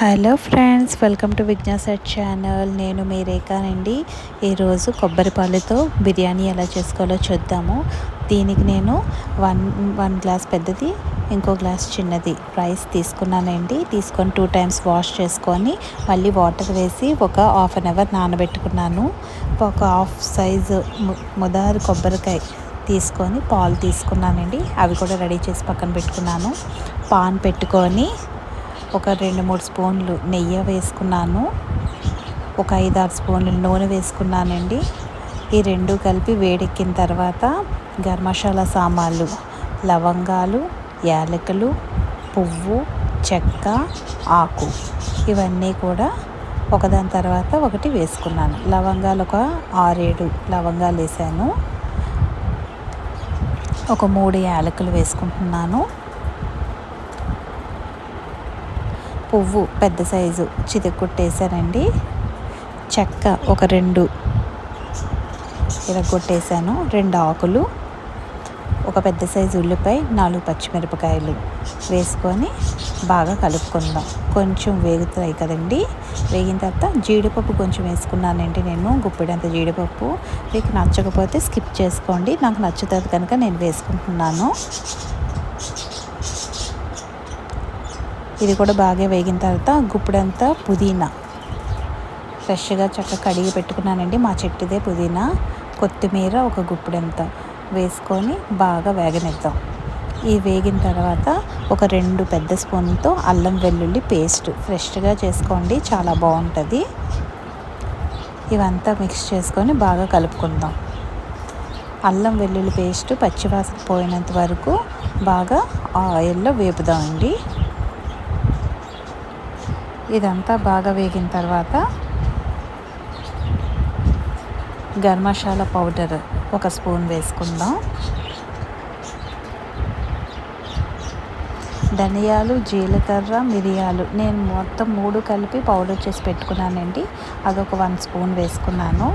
Hello friends welcome to Vignaset channel. నేను మీ రేఖానండి ఈరోజు కొబ్బరి పాలతో బిర్యానీ ఎలా చేసుకోవాలో చూద్దాము. దీనికి నేను వన్ వన్ గ్లాస్ పెద్దది ఇంకో గ్లాస్ చిన్నది రైస్ తీసుకున్నానండి. తీసుకొని టూ టైమ్స్ వాష్ చేసుకొని మళ్ళీ వాటర్ వేసి ఒక హాఫ్ అన్ అవర్ నానబెట్టుకున్నాను. ఒక హాఫ్ సైజు ముదారు కొబ్బరికాయ తీసుకొని పాలు తీసుకున్నానండి. అవి కూడా రెడీ చేసి పక్కన పెట్టుకున్నాను. పాన్ పెట్టుకొని ఒక రెండు మూడు స్పూన్లు నెయ్యి వేసుకున్నాను. ఒక ఐదు ఆరు స్పూన్లు నూనె వేసుకున్నానండి. ఈ రెండు కలిపి వేడెక్కిన తర్వాత గరం మసాలా సామాన్లు లవంగాలు యాలకులు పువ్వు చెక్క ఆకు ఇవన్నీ కూడా ఒకదాని తర్వాత ఒకటి వేసుకున్నాను. లవంగాలు ఒక ఆరేడు లవంగాలు వేసాను. ఒక మూడు యాలకులు వేసుకుంటున్నాను. పువ్వు పెద్ద సైజు చితకొట్టేసానండి చెక్క ఒక రెండు ఇరగొట్టేసాను రెండు ఆకులు ఒక పెద్ద సైజు ఉల్లిపాయ నాలుగు పచ్చిమిరపకాయలు వేసుకొని బాగా కలుపుకుందాం. కొంచెం వేగుతాయి కదండి. వేగిన తర్వాత జీడిపప్పు కొంచెం వేసుకున్నానండి నేను. గుప్పిడంత జీడిపప్పు. మీకు నచ్చకపోతే స్కిప్ చేసుకోండి. నాకు నచ్చుతుంది కనుక నేను వేసుకుంటున్నాను. ఇది కూడా బాగా వేగిన తర్వాత గుప్పుడంతా పుదీనా. ఫ్రెష్గా చక్కగా కడిగి పెట్టుకున్నానండి. మా చెట్టుదే పుదీనా. కొత్తిమీర ఒక గుప్పుడంతా వేసుకొని బాగా వేగనిద్దాం. ఈ వేగిన తర్వాత ఒక రెండు పెద్ద స్పూన్తో అల్లం వెల్లుల్లి పేస్ట్ ఫ్రెష్గా చేసుకోండి. చాలా బాగుంటుంది. ఇవంతా మిక్స్ చేసుకొని బాగా కలుపుకుందాం. అల్లం వెల్లుల్లి పేస్ట్ పచ్చివాసన పోయినంత వరకు బాగా ఆయిల్లో వేపుదామండి. ఇదంతా బాగా వేగిన తర్వాత గరం మసాలా పౌడర్ ఒక స్పూన్ వేసుకుందాం. ధనియాలు జీలకర్ర మిరియాలు నేను మొత్తం మూడు కలిపి పౌడర్ చేసి పెట్టుకున్నానండి. అదొక వన్ స్పూన్ వేసుకున్నాను.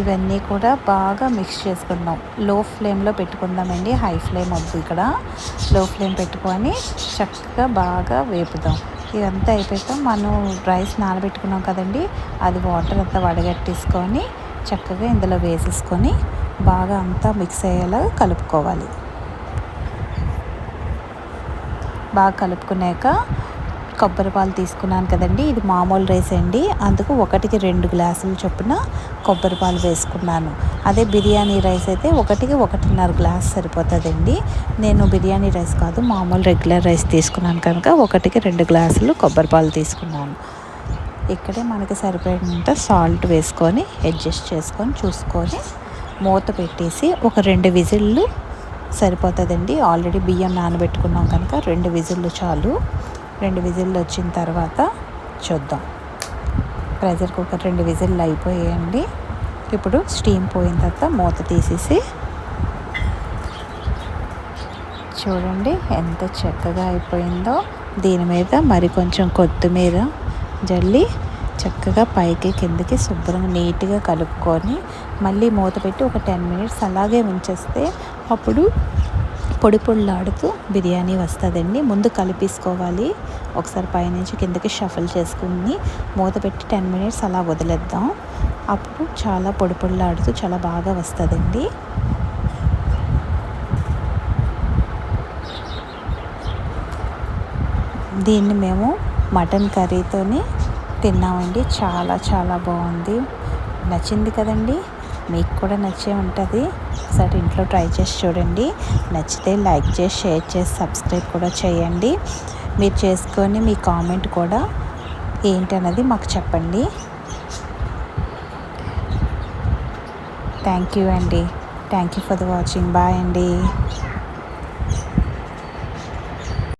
ఇవన్నీ కూడా బాగా మిక్స్ చేసుకుందాం. లో ఫ్లేమ్లో పెట్టుకుందామండి. హై ఫ్లేమ్ వద్దు ఇక్కడ. లో ఫ్లేమ్ పెట్టుకొని చక్కగా బాగా వేపుదాం. ఇదంతా అయిపోయాక మనం రైస్ నానబెట్టుకున్నాం కదండి. అది వాటర్ అంతా వడగట్టేసుకొని చక్కగా ఇందులో వేసేసుకొని బాగా అంతా మిక్స్ అయ్యేలా కలుపుకోవాలి. బాగా కలుపుకున్నాక కొబ్బరి పాలు తీసుకున్నాను కదండి. ఇది మామూలు రైస్ అండి. అందుకు ఒకటికి రెండు గ్లాసులు చొప్పున కొబ్బరి పాలు వేసుకున్నాను. అదే బిర్యానీ రైస్ అయితే ఒకటికి ఒకటిన్నర గ్లాస్ సరిపోతుందండి. నేను బిర్యానీ రైస్ కాదు మామూలు రెగ్యులర్ రైస్ తీసుకున్నాను కనుక ఒకటికి రెండు గ్లాసులు కొబ్బరి పాలు తీసుకున్నాను. ఇక్కడే మనకి సరిపోయినంత సాల్ట్ వేసుకొని అడ్జస్ట్ చేసుకొని చూసుకొని మూత పెట్టేసి ఒక రెండు విజిల్లు సరిపోతుందండి. ఆల్రెడీ బియ్యం నానబెట్టుకున్నాం కనుక రెండు విజిల్లు చాలు. రెండు విజిల్లు వచ్చిన తర్వాత చూద్దాం. ప్రెషర్ కుక్కర్ రెండు విజిల్లు అయిపోయాయండి. ఇప్పుడు స్టీమ్ పోయిన తర్వాత మూత తీసేసి చూడండి ఎంత చక్కగా అయిపోయిందో. దీని మీద మరి కొంచెం కొత్తిమీర జల్లి చక్కగా పైకి కిందకి శుభ్రంగా నీట్గా కలుపుకొని మళ్ళీ మూత పెట్టి ఒక టెన్ మినిట్స్ అలాగే ఉంచేస్తే అప్పుడు పొడి పొడిలాడుతూ బిర్యానీ వస్తుందండి. ముందు కలిపేసుకోవాలి. ఒకసారి పైనుంచి కిందకి షఫల్ చేసుకుని మూత పెట్టి టెన్ మినిట్స్ అలా వదిలేద్దాం. అప్పుడు చాలా పొడి పొడిలాడుతూ చాలా బాగా వస్తుందండి. దీన్ని మేము మటన్ కర్రీతోనే తిన్నామండి. చాలా చాలా బాగుంది. నచ్చింది కదండి? మీకు కూడా నచ్చే ఉంటుంది. ఒకసారి ఇంట్లో ట్రై చేసి చూడండి. నచ్చితే లైక్ చేసి షేర్ చేసి సబ్స్క్రైబ్ కూడా చేయండి. మీరు చేసుకొని మీ కామెంట్ కూడా ఏంటన్నది మాకు చెప్పండి. థ్యాంక్ యూ అండి. Thank you for the watching. Bye అండి.